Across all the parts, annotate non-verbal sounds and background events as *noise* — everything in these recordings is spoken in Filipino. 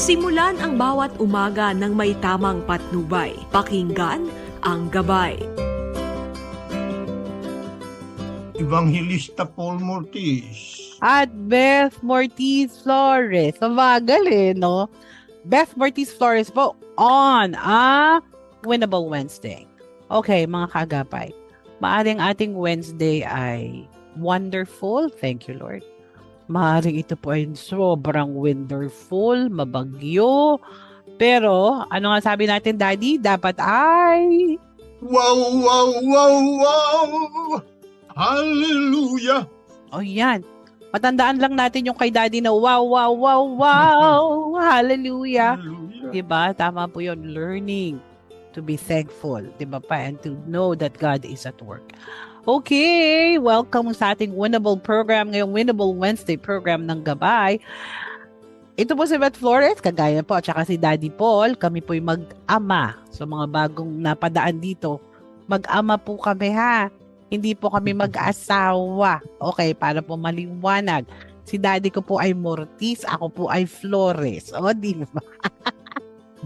Simulan ang bawat umaga ng may tamang patnubay. Pakinggan ang gabay. Evangelista Paul Mortis. At Beth Mortiz Flores. Mabagal eh, no? Beth Mortiz Flores po on a Winnable Wednesday. Okay, mga kagapay. Maaring ating Wednesday ay wonderful. Thank you, Lord. Maaring ito po ay sobrang wonderful, mabagyo. Pero, ano nga sabi natin, Daddy? Dapat ay... Wow, wow, wow, wow! Hallelujah! Oh, yan. Matandaan lang natin yung kay Daddy na wow, wow, wow, wow. *laughs* Hallelujah. Hallelujah. Diba? Tama po yun. Learning to be thankful. Diba pa? And to know that God is at work. Okay. Welcome sa ating Winnable program. Ngayong Winnable Wednesday program ng Gabay. Ito po si Beth Flores, kagaya po, at saka si Daddy Paul. Kami po'y mag-ama. So mga bagong napadaan dito, mag-ama po kami ha. Hindi po kami mag-asawa. Okay, para po maliwanag. Si daddy ko po ay Mortis, ako po ay Flores. O, di ba? *laughs*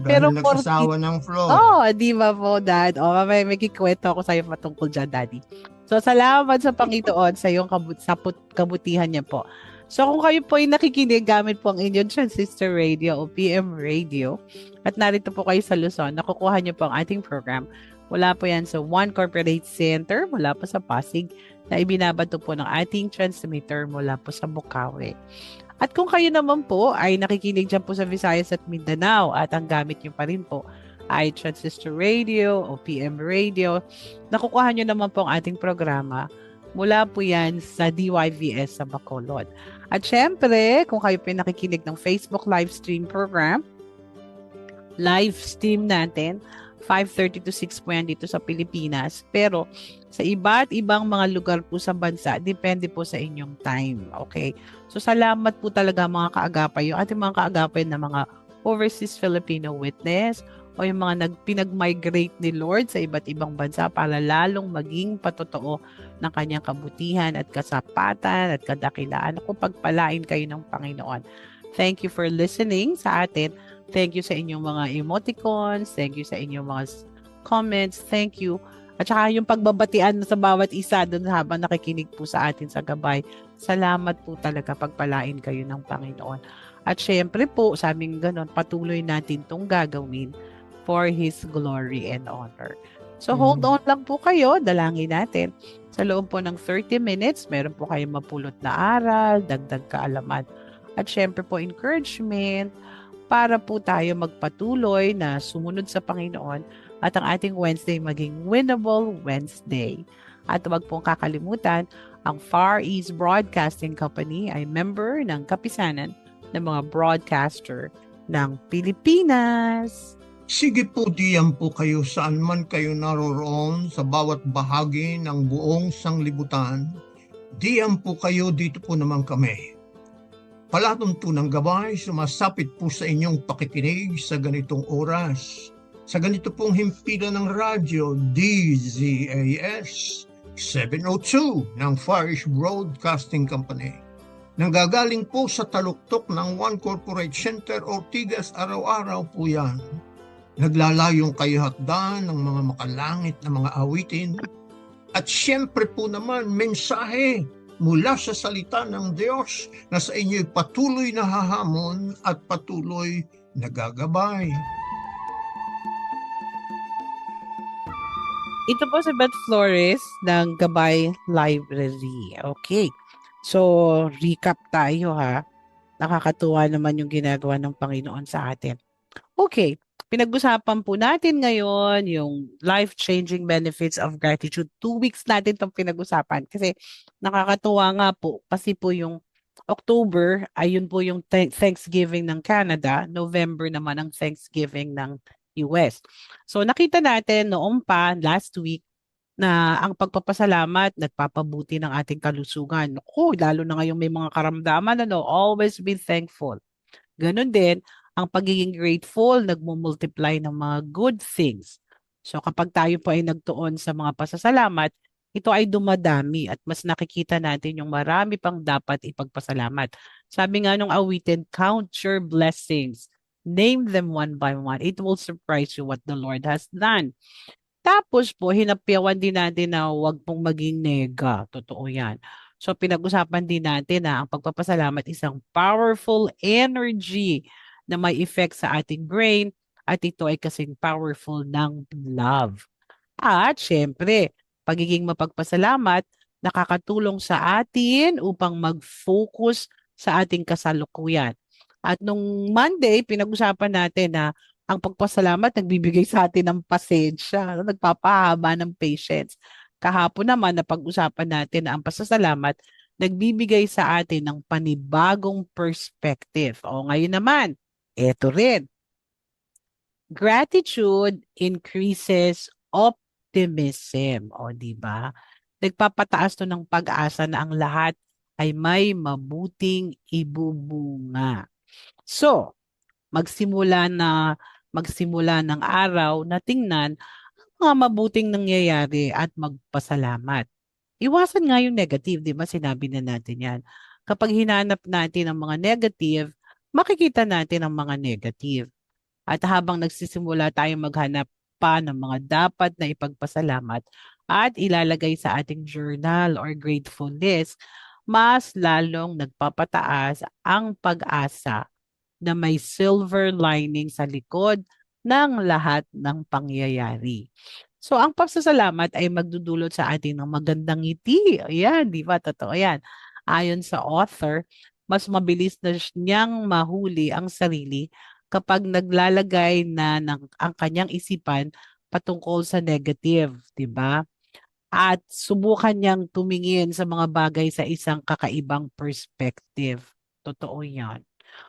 Pero Dahil nagsasawa ng floor. Oh, di ba po, Dad? O, mamaya may kikwento ako sa'yo patungkol dyan, Daddy. So, salamat sa Panginoon sa iyong kabut sa put- kabutihan niya po. So, kung kayo po ay nakikinig gamit po ang inyong transistor radio o PM radio at narito po kayo sa Luzon, nakukuha niyo po ang ating program. Wala po yan sa One Corporate Center, mula po sa Pasig, na ibinabato po ng ating transmitter mula po sa Bukawi. At kung kayo naman po ay nakikinig dyan po sa Visayas at Mindanao at ang gamit niyo pa rin po ay transistor radio o PM radio, nakukuha nyo naman po ang ating programa mula po yan sa DYVS sa Bacolod. At syempre, kung kayo po nakikinig ng Facebook live stream program, live stream natin, 5.30 to 6 po yan dito sa Pilipinas. Pero sa iba't ibang mga lugar po sa bansa, depende po sa inyong time. Okay? So salamat po talaga mga kaagapay. Yung ating mga kaagapay na mga overseas Filipino witness o yung mga nagpinag-migrate ni Lord sa iba't ibang bansa para lalong maging patotoo ng kanyang kabutihan at kasapatan at kadakilaan. Kung pagpalain kayo ng Panginoon. Thank you for listening sa atin. Thank you sa inyong mga emoticons. Thank you sa inyong mga comments. Thank you. At saka yung pagbabatian sa bawat isa doon habang nakikinig po sa atin sa gabay. Salamat po talaga pagpalain kayo ng Panginoon. At syempre po, sa aming ganon, patuloy natin tong gagawin for His glory and honor. So hold Mhm. on lang po kayo, dalangin natin. Sa loob po ng 30 minutes, meron po kayong mapulot na aral, dagdag kaalaman. At syempre po encouragement para po tayo magpatuloy na sumunod sa Panginoon at ang ating Wednesday maging winnable Wednesday. At huwag pong kakalimutan, ang Far East Broadcasting Company ay member ng kapisanan ng mga broadcaster ng Pilipinas. Sige po diyan po kayo saan man kayo naroroon sa bawat bahagi ng buong sanglibutan. Diyan po kayo, dito po naman kami. Palatuntunan gabay, sumasapit po sa inyong pakikinig sa ganitong oras. Sa ganito pong himpilan ng radyo, DZAS 702 ng Farish Broadcasting Company. Nanggagaling po sa taluktok ng One Corporate Center, Ortigas, araw-araw po yan. Naglalayong kayo hatdan ng mga makalangit na mga awitin. At siyempre po naman, mensahe mula sa salita ng Diyos na sa inyo'y patuloy na hahamon at patuloy nagagabay. Ito po si Beth Flores ng Gabay Library. Okay. So, recap tayo ha. Nakakatuwa naman yung ginagawa ng Panginoon sa atin. Okay. Pinag-usapan po natin ngayon yung life-changing benefits of gratitude. Two weeks natin itong pinag-usapan kasi nakakatuwa nga po kasi po yung October, ayun po yung Thank- Thanksgiving ng Canada. November naman ang Thanksgiving ng US. So nakita natin noong pa, last week, na ang pagpapasalamat nagpapabuti ng ating kalusugan. Naku, lalo na ngayong may mga karamdaman, ano, always be thankful. Ganon din, ang pagiging grateful, nagmumultiply ng mga good things. So kapag tayo po ay nagtuon sa mga pasasalamat, ito ay dumadami at mas nakikita natin yung marami pang dapat ipagpasalamat. Sabi nga nung awitin, count your blessings. Name them one by one. It will surprise you what the Lord has done. Tapos po, hinapyawan din natin na huwag pong maging nega. Totoo yan. So, pinag-usapan din natin na ang pagpapasalamat isang powerful energy na may effect sa ating brain at ito ay kasing powerful ng love. At syempre, pagiging mapagpasalamat, nakakatulong sa atin upang mag-focus sa ating kasalukuyan. At nung Monday, pinag-usapan natin na ang pagpasalamat nagbibigay sa atin ng pasensya, nagpapahaba ng patience. Kahapon naman, napag-usapan natin na ang pasasalamat nagbibigay sa atin ng panibagong perspective. O ngayon naman, eto rin. Gratitude increases optimism. O di ba? Nagpapataas to ng pag-asa na ang lahat ay may mabuting ibubunga. So, magsimula na magsimula ng araw na tingnan ang mga mabuting nangyayari at magpasalamat. Iwasan nga yung negative, di ba? Sinabi na natin yan. Kapag hinanap natin ang mga negative, makikita natin ang mga negative. At habang nagsisimula tayong maghanap pa ng mga dapat na ipagpasalamat at ilalagay sa ating journal or grateful list, mas lalong nagpapataas ang pag-asa na may silver lining sa likod ng lahat ng pangyayari. So, ang pasasalamat ay magdudulot sa atin ng magandang ngiti. Ayan, di ba? Totoo yan. Ayon sa author, mas mabilis na niyang mahuli ang sarili kapag naglalagay na ng, ang kanyang isipan patungkol sa negative, di ba? At subukan niyang tumingin sa mga bagay sa isang kakaibang perspective. Totoo yan.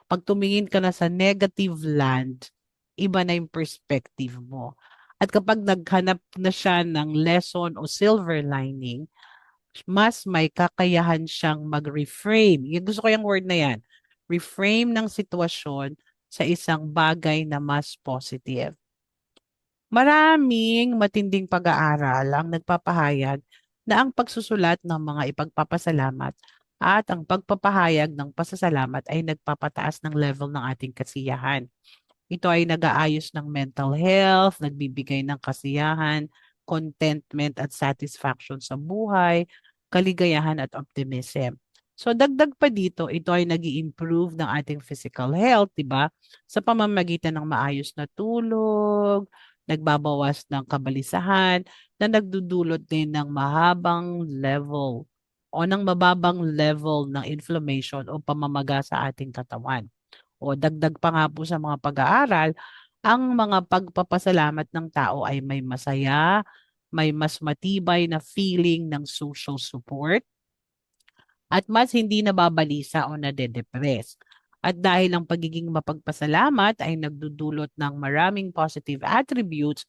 Pag tumingin ka na sa negative land, iba na yung perspective mo. At kapag naghanap na siya ng lesson o silver lining, mas may kakayahan siyang mag-reframe. Yung gusto ko yung word na yan. Reframe ng sitwasyon sa isang bagay na mas positive. Maraming matinding pag-aaral ang nagpapahayag na ang pagsusulat ng mga ipagpapasalamat at ang pagpapahayag ng pasasalamat ay nagpapataas ng level ng ating kasiyahan. Ito ay nag-aayos ng mental health, nagbibigay ng kasiyahan, contentment at satisfaction sa buhay, kaligayahan at optimism. So dagdag pa dito, ito ay nag improve ng ating physical health, 'di ba? Sa pamamagitan ng maayos na tulog, nagbabawas ng kabalisahan, na nagdudulot din ng mahabang level o ng mababang level ng inflammation o pamamaga sa ating katawan. O dagdag pa nga po sa mga pag-aaral, ang mga pagpapasalamat ng tao ay may masaya, may mas matibay na feeling ng social support, at mas hindi nababalisa o nade-depress. At dahil ang pagiging mapagpasalamat ay nagdudulot ng maraming positive attributes,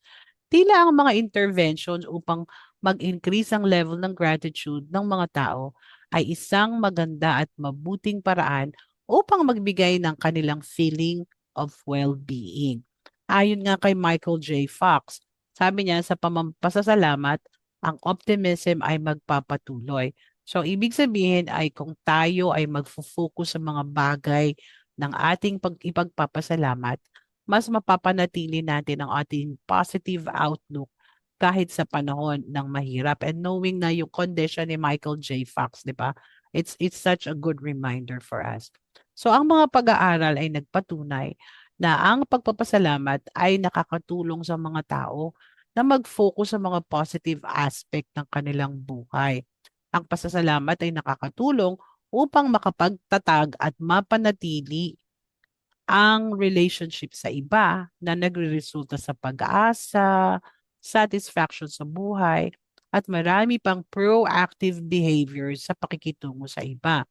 tila ang mga interventions upang mag-increase ang level ng gratitude ng mga tao ay isang maganda at mabuting paraan upang magbigay ng kanilang feeling of well-being. Ayon nga kay Michael J. Fox, sabi niya sa pamapasasalamat, ang optimism ay magpapatuloy. So, ibig sabihin ay kung tayo ay magfo-focus sa mga bagay ng ating pag ipagpapasalamat, mas mapapanatili natin ang ating positive outlook kahit sa panahon ng mahirap. And knowing na yung condition ni Michael J. Fox, di ba? It's, it's such a good reminder for us. So, ang mga pag-aaral ay nagpatunay na ang pagpapasalamat ay nakakatulong sa mga tao na mag-focus sa mga positive aspect ng kanilang buhay. Ang pasasalamat ay nakakatulong upang makapagtatag at mapanatili ang relationship sa iba na nagre-resulta sa pag-asa, satisfaction sa buhay, at marami pang proactive behavior sa pakikitungo sa iba.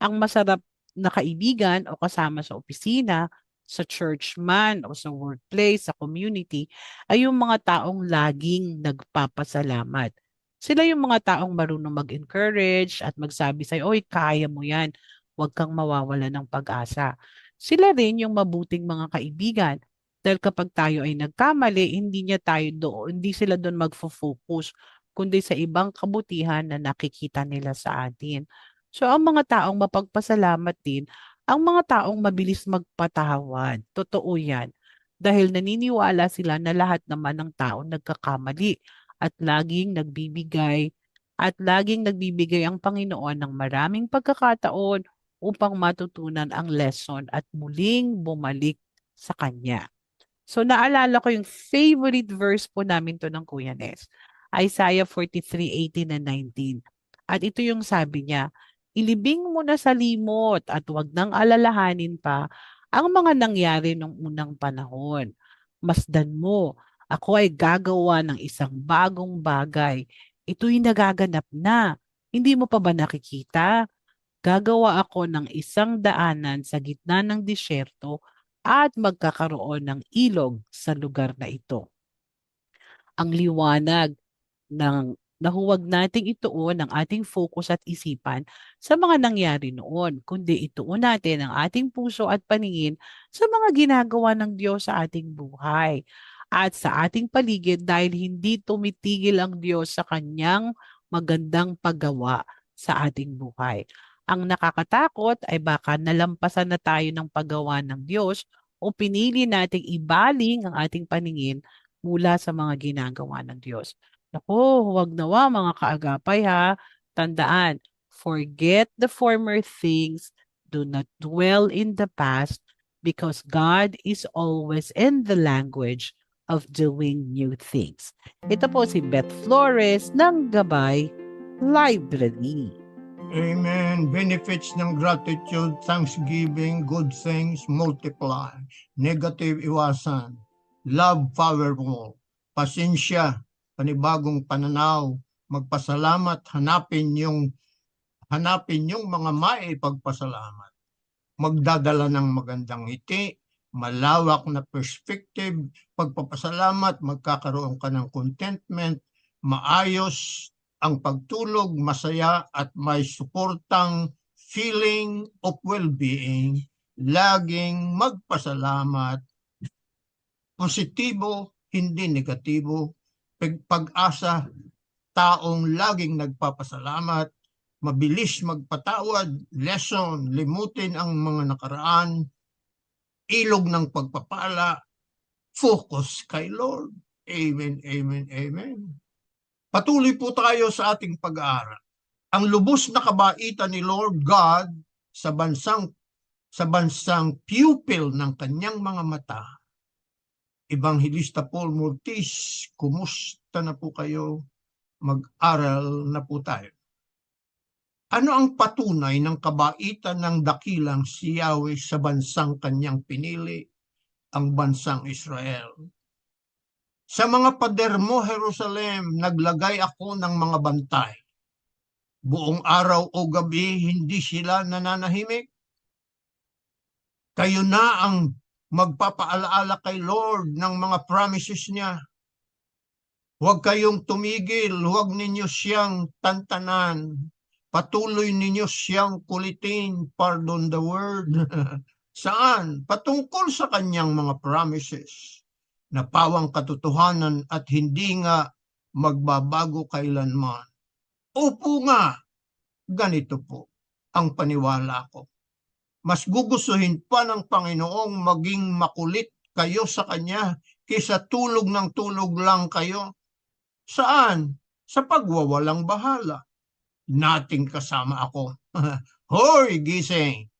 Ang masarap na kaibigan o kasama sa opisina, sa church man o sa workplace, sa community, ay yung mga taong laging nagpapasalamat. Sila yung mga taong marunong mag-encourage at magsabi sa'yo, oy, kaya mo yan. Huwag kang mawawala ng pag-asa. Sila rin yung mabuting mga kaibigan. Dahil kapag tayo ay nagkamali, hindi niya tayo doon, hindi sila doon magfo-focus, kundi sa ibang kabutihan na nakikita nila sa atin. So ang mga taong mapagpasalamat din ang mga taong mabilis magpatawad. Totoo yan. Dahil naniniwala sila na lahat naman ng tao nagkakamali at laging nagbibigay at laging nagbibigay ang Panginoon ng maraming pagkakataon upang matutunan ang lesson at muling bumalik sa Kanya. So naalala ko yung favorite verse po namin to ng Kuya Nes. Isaiah 43:18 and 19. At ito yung sabi niya, ilibing mo na sa limot at wag nang alalahanin pa ang mga nangyari nung unang panahon. Masdan mo, ako ay gagawa ng isang bagong bagay. Ito'y nagaganap na. Hindi mo pa ba nakikita? Gagawa ako ng isang daanan sa gitna ng disyerto at magkakaroon ng ilog sa lugar na ito. Ang liwanag ng nahuwag nating ituon ang ating focus at isipan sa mga nangyari noon, kundi ituon natin ang ating puso at paningin sa mga ginagawa ng Diyos sa ating buhay at sa ating paligid dahil hindi tumitigil ang Diyos sa kanyang magandang paggawa sa ating buhay. Ang nakakatakot ay baka nalampasan na tayo ng paggawa ng Diyos o pinili nating ibaling ang ating paningin mula sa mga ginagawa ng Diyos. Naku, huwag nawa mga kaagapay ha. Tandaan, forget the former things, do not dwell in the past, because God is always in the language of doing new things. Ito po si Beth Flores ng Gabay Library. Amen. Benefits ng gratitude, thanksgiving, good things, multiply. Negative, iwasan. Love, powerful. Pasensya, panibagong pananaw. Magpasalamat, hanapin yung hanapin yung mga maipagpasalamat. Magdadala ng magandang ngiti, malawak na perspective, pagpapasalamat, magkakaroon ka ng contentment, maayos ang pagtulog, masaya at may suportang feeling of well-being, laging magpasalamat, positibo, hindi negatibo, pag-asa, taong laging nagpapasalamat, mabilis magpatawad, lesson, limutin ang mga nakaraan, ilog ng pagpapala, focus kay Lord. Amen, amen, amen. Patuloy po tayo sa ating pag-aaral. Ang lubos na kabaitan ni Lord God sa bansang sa bansang pupil ng kanyang mga mata. Evangelista Paul Mortis, kumusta na po kayo? Mag-aral na po tayo. Ano ang patunay ng kabaitan ng dakilang si Yahweh sa bansang kanyang pinili, ang bansang Israel? Sa mga pader mo, Jerusalem, naglagay ako ng mga bantay. Buong araw o gabi, hindi sila nananahimik. Kayo na ang magpapaalaala kay Lord ng mga promises niya. Huwag kayong tumigil, huwag ninyo siyang tantanan. Patuloy ninyo siyang kulitin, pardon the word. *laughs* Saan? Patungkol sa kanyang mga promises na pawang katotohanan at hindi nga magbabago kailanman. Opo nga, ganito po ang paniwala ko. Mas gugustuhin pa ng Panginoong maging makulit kayo sa Kanya kaysa tulog ng tulog lang kayo. Saan? Sa pagwawalang bahala. Nating kasama ako. *laughs* Hoy, gising!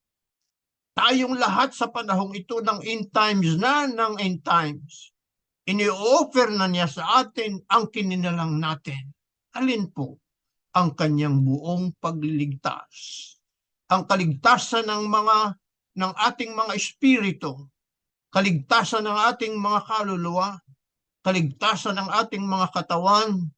Tayong lahat sa panahong ito ng end times na ng end times. Ini-offer na niya sa atin ang kininalang natin. Alin po? Ang kanyang buong pagliligtas. Ang kaligtasan ng mga ng ating mga espiritu, kaligtasan ng ating mga kaluluwa, kaligtasan ng ating mga katawan,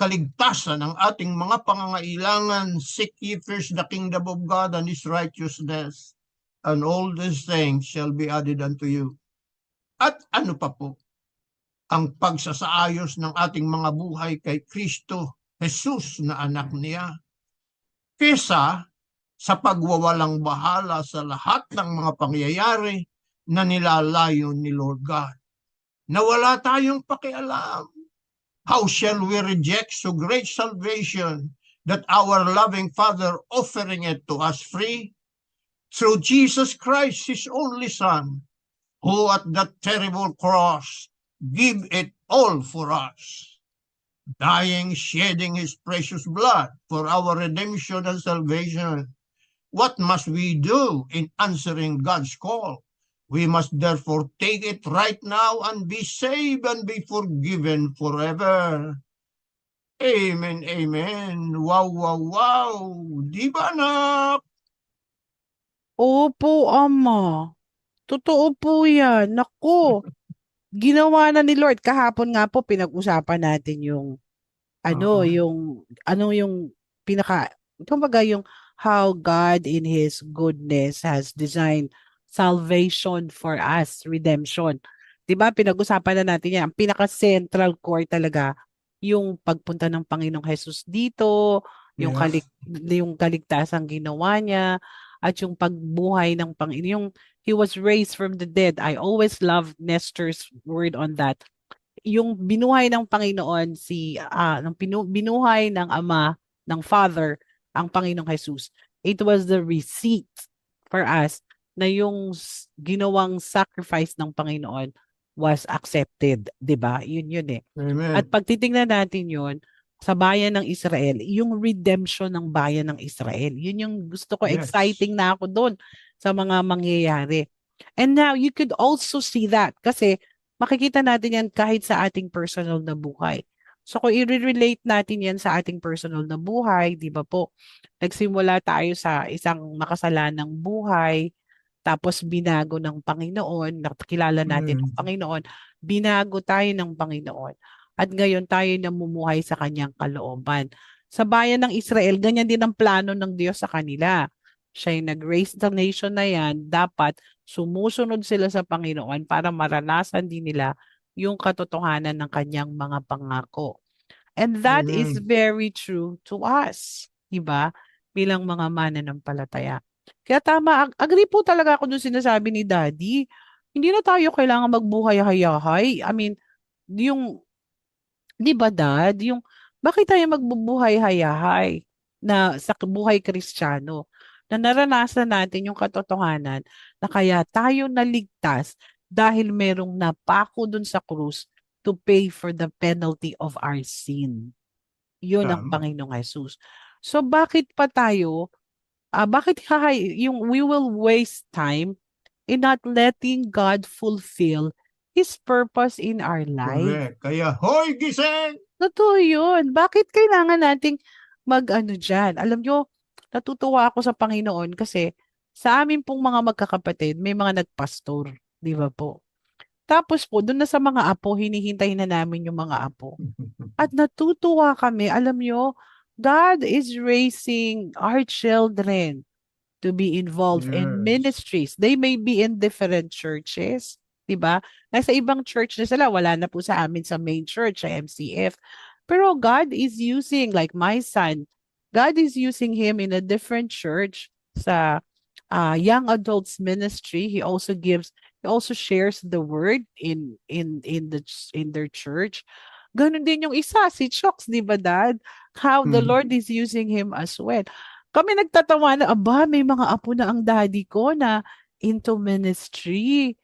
kaligtasan ng ating mga pangangailangan, seek ye first the kingdom of God and His righteousness, and all these things shall be added unto you. At ano pa po? Ang pagsasaayos ng ating mga buhay kay Kristo, Jesus na anak niya. Kesa sa pagwawalang bahala sa lahat ng mga pangyayari na nilalayo ni Lord God. Na wala tayong pakialam. How shall we reject so great salvation that our loving Father offering it to us free? through Jesus Christ, His only Son, who at that terrible cross give it all for us, dying, shedding His precious blood for our redemption and salvation. What must we do in answering God's call? We must therefore take it right now and be saved and be forgiven forever. Amen, amen. Wow, wow, wow. Di ba anak? Opo, Ama. Totoo po yan. Naku, *laughs* ginawa na ni Lord. Kahapon nga po, pinag-usapan natin yung, ano, Oo. yung, ano yung pinaka, kumbaga yung how God in His goodness has designed salvation for us, redemption. 'Di ba? Pinag-usapan na natin yan. Ang pinaka-central core talaga, yung pagpunta ng Panginoong Jesus dito, yung, Yes. kalik, yung kaligtasang ginawa niya, at yung pagbuhay ng Panginoon, yung he was raised from the dead. I always love Nestor's word on that. Yung binuhay ng Panginoon, si, ah, ng pinu, binuhay ng Ama, ng Father, ang Panginoong Jesus. It was the receipt for us na yung ginawang sacrifice ng Panginoon was accepted, 'di ba? Yun yun eh. Amen. At pag titingnan natin yun, sa bayan ng Israel, yung redemption ng bayan ng Israel. Yun yung gusto ko, Yes. exciting na ako doon sa mga mangyayari. And now, you could also see that kasi makikita natin yan kahit sa ating personal na buhay. So kung i-relate natin yan sa ating personal na buhay, di ba po, nagsimula tayo sa isang makasalanang buhay, tapos binago ng Panginoon, nakilala natin ang Mm. Panginoon, binago tayo ng Panginoon. At ngayon tayo namumuhay sa kanyang kalooban. Sa bayan ng Israel, ganyan din ang plano ng Diyos sa kanila. Siya yung nag-raise the nation na yan, dapat sumusunod sila sa Panginoon para maranasan din nila yung katotohanan ng kanyang mga pangako. And that is Amen. very true to us, diba? Bilang mga mananampalataya. Kaya tama, ag- agree po talaga ako dun sinasabi ni Daddy. Hindi na tayo kailangan magbuhay-hayahay. I mean, yung, di ba Dad, yung, bakit tayo magbubuhay-hayahay na sa buhay kristyano? Na naranasan natin yung katotohanan na kaya tayo naligtas dahil merong napako dun sa krus to pay for the penalty of our sin. Yun ang. Panginoong Jesus. So bakit pa tayo, ah bakit yung we will waste time in not letting God fulfill His purpose in our life? Correct. Kaya, hoy, gising! Totoo yun. Bakit kailangan nating mag-ano dyan? Alam nyo, natutuwa ako sa Panginoon kasi sa amin pong mga magkakapatid, may mga nagpastor. Di ba po? Tapos po, doon na sa mga apo, hinihintay na namin yung mga apo. *laughs* At natutuwa kami, alam nyo, God is raising our children to be involved in Yes. ministries. They may be in different churches, 'di ba? Nasa ibang church na sila, wala na po sa amin sa main church, sa MCF. Pero God is using like my son, God is using him in a different church sa uh, young adults ministry. He also gives also shares the word in in in the in their church. Ganon din yung isa, si Chokes, di ba, Dad? How the Mhm. Lord is using him as well. Kami nagtatawa na, aba, may mga apo na ang daddy ko na into ministry.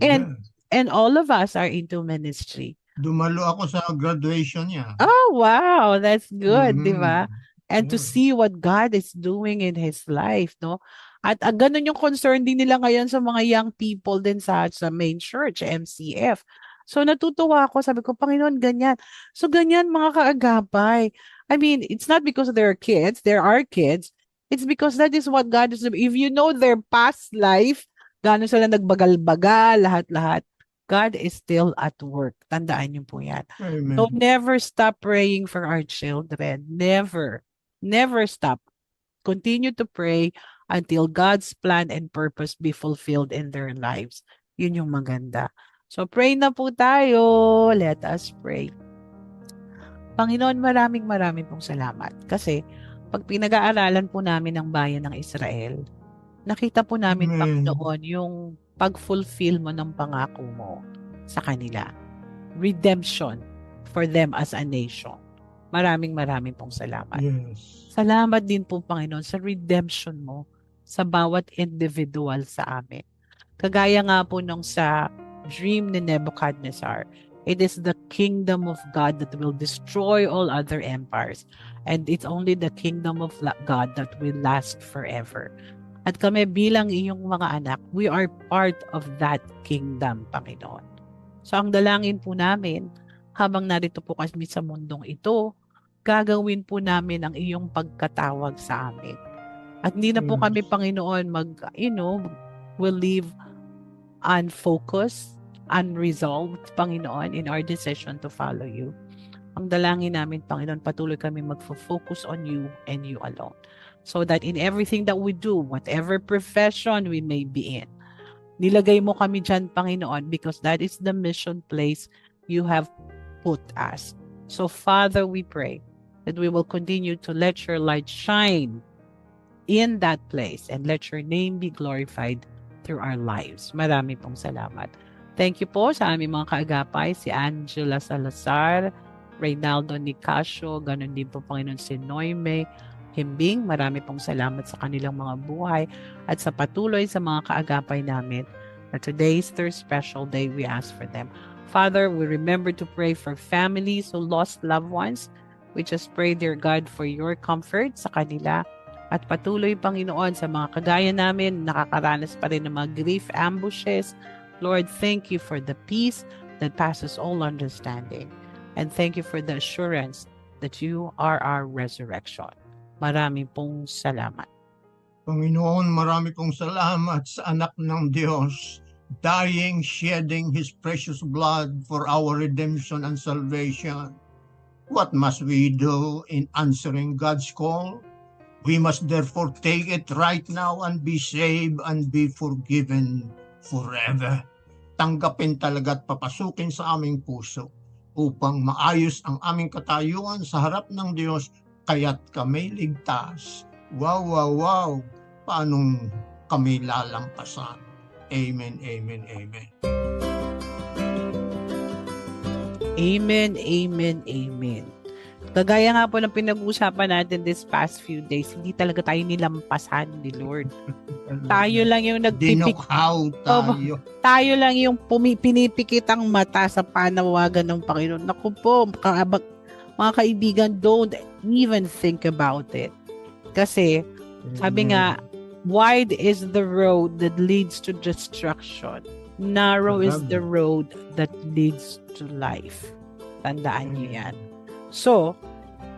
And- Yes. And all of us are into ministry. Dumalo ako sa graduation niya. Oh, wow. That's good, di ba? Mhm. And to Yeah. see what God is doing in his life, no? At uh, ganun yung concern din nila ngayon sa mga young people din sa, sa main church, MCF. So natutuwa ako, sabi ko, Panginoon, ganyan. So ganyan mga kaagapay. I mean, it's not because they're kids, there are kids. It's because that is what God is doing. If you know their past life, gano'n sila nagbagal-bagal, lahat-lahat, God is still at work. Tandaan niyo po yan. Amen. So never stop praying for our children. Never. Never stop. Continue to pray until God's plan and purpose be fulfilled in their lives. Yun yung maganda. So pray na po tayo. Let us pray. Panginoon, maraming maraming pong salamat. Kasi pag pinag-aaralan po namin ang bayan ng Israel, nakita po namin, Amen. Panginoon, yung pag-fulfill mo ng pangako mo sa kanila. Redemption for them as a nation. Maraming maraming pong salamat. Yes. Salamat din po, Panginoon, sa redemption mo sa bawat individual sa amin. Kagaya nga po nung sa dream ni Nebuchadnezzar, it is the kingdom of God that will destroy all other empires. And it's only the kingdom of God that will last forever. At kami bilang iyong mga anak, we are part of that kingdom, Panginoon. So ang dalangin po namin, habang narito po kami sa mundong ito, gagawin po namin ang iyong pagkatawag sa amin. At hindi na po Yes. kami, Panginoon, mag, you know, will live unfocused, unresolved, Panginoon, in our decision to follow you. Ang dalangin namin, Panginoon, patuloy kami magfo-focus on you and you alone. So that in everything that we do, whatever profession we may be in, nilagay mo kami dyan, Panginoon, because that is the mission place you have put us. So, Father, we pray that we will continue to let your light shine in that place and let your name be glorified through our lives. Marami pong salamat. Thank you po sa aming mga kaagapay, si Angela Salazar, Reynaldo Nicasio, ganun din po Panginoon si Noime Himbing. Marami pong salamat sa kanilang mga buhay at sa patuloy sa mga kaagapay namin. Na today's their special day, we ask for them. Father, we remember to pray for families who lost loved ones. We just pray, dear God, for your comfort sa kanila. At patuloy, Panginoon, sa mga kagaya namin, nakakaranas pa rin ng mga grief ambushes. Lord, thank you for the peace that passes all understanding. And thank you for the assurance that you are our resurrection. Marami pong salamat. Panginoon, marami pong salamat sa anak ng Diyos, dying, shedding His precious blood for our redemption and salvation. What must we do in answering God's call? We must therefore take it right now and be saved and be forgiven forever. Tanggapin talaga at papasukin sa aming puso upang maayos ang aming katayuan sa harap ng Diyos kaya't kami ligtas. Wow, wow, wow! Paanong kami lalampasan? Amen, amen, amen. Amen, amen, amen. Kagaya nga po ng pinag-uusapan natin this past few days, hindi talaga tayo nilampasan ni Lord. *laughs* Tayo lang yung nagpipik, Dinokhaw tayo. tayo lang yung pumi, pinipikit ang mata sa panawagan ng Panginoon. Naku po, kaabag, mga kaibigan, don't even think about it. Kasi, sabi nga, wide is the road that leads to destruction. Narrow is the road that leads to life. Tandaan niyo yan. So,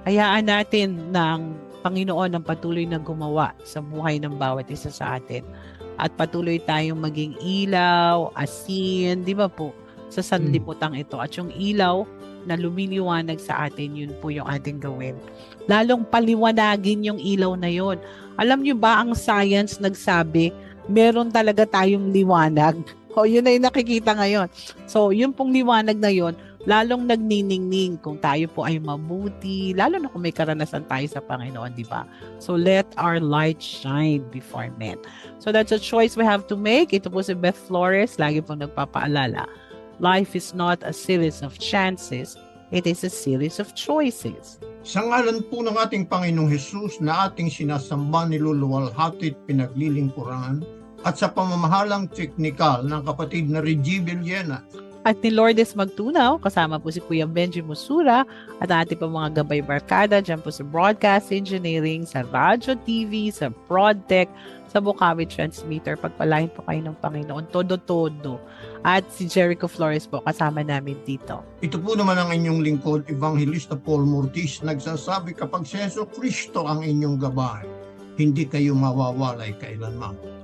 hayaan natin ng Panginoon ang patuloy na gumawa sa buhay ng bawat isa sa atin. At patuloy tayong maging ilaw, asin, di ba po, sa sanliputang ito. At yung ilaw na lumiliwanag sa atin, yun po yung ating gawin. Lalong paliwanagin yung ilaw na yon. Alam nyo ba ang science nagsabi, meron talaga tayong liwanag. *laughs* O yun yung nakikita ngayon. So, yun pong liwanag na yon, lalong nagniningning kung tayo po ay mabuti, lalo na kung may karanasan tayo sa Panginoon, di ba? So, let our light shine before men. So, that's a choice we have to make. Ito po si Beth Flores, lagi pong nagpapaalala. Life is not a series of chances, it is a series of choices. Sa ngalan po ng ating Panginoong Hesus na ating sinasamba, niluluwalhati at pinaglilingkuran, at sa pamamahalang teknikal ng kapatid na Reggie Villena, At ni Lourdes Magtunaw, kasama po si Kuya Benji Musura at ating pa mga gabay barkada dyan po sa Broadcast Engineering, sa Radyo TV, sa Broadtech, sa Bukawi Transmitter. Pagpalain po kayo ng Panginoon, todo-todo. At si Jericho Flores po, kasama namin dito. Ito po naman ang inyong lingkod, Evangelista Paul Mortis, nagsasabi kapag si Yeso Kristo ang inyong gabay, hindi kayo mawawalay kailanman.